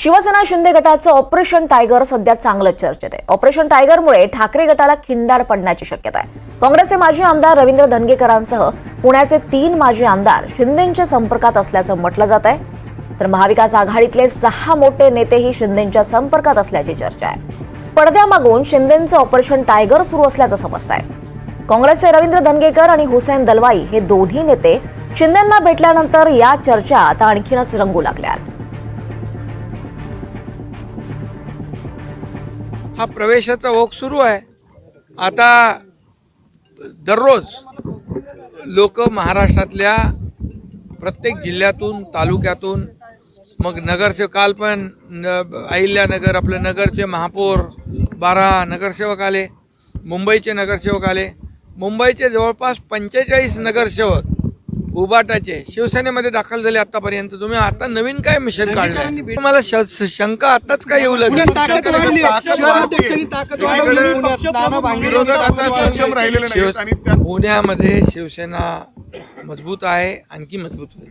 शिवसेना शिंदे गटाचं operation tiger सध्या चांगलंच चर्चेत आहे. ऑपरेशन टायगरमुळे ठाकरे गटाला खिंडार पडण्याची शक्यता आहे. काँग्रेसचे माजी आमदार रवींद्र धनगेकरांसह पुण्याचे तीन माजी आमदार शिंदेच्या संपर्कात असल्याचं म्हटलं जात आहे. तर महाविकास आघाडीतले सहा मोठे नेतेही शिंदेच्या संपर्कात असल्याची चर्चा आहे. पडद्यामागून शिंदेचं ऑपरेशन टायगर सुरू असल्याचं समजत आहे काँग्रेसचे रवींद्र धनगेकर आणि हुसेन दलवाई हे दोन्ही नेते शिंदेंना भेटल्यानंतर या चर्चा आता आणखीनच रंगू लागल्या हा प्रवेशाचा ओघ सुरू आहे. आता दररोज लोक महाराष्ट्रातल्या प्रत्येक जिल्ह्यातून तालुक्यातून मग नगरचे काल पण न अहिल्यानगर आपलं नगरचे महापौर बारा नगरसेवक आले मुंबईचे नगरसेवक आले. मुंबईचे जवळपास पंचेचाळीस नगरसेवक उबाटाचे. शिवसेनेमध्ये दाखल झाले आतापर्यंत. तुम्ही आता नवीन काय मिशन काढलंय? तुम्हाला शंका आताच काय येऊ लागली? पुण्यामध्ये शिवसेना मजबूत आहे आणखी मजबूत होईल.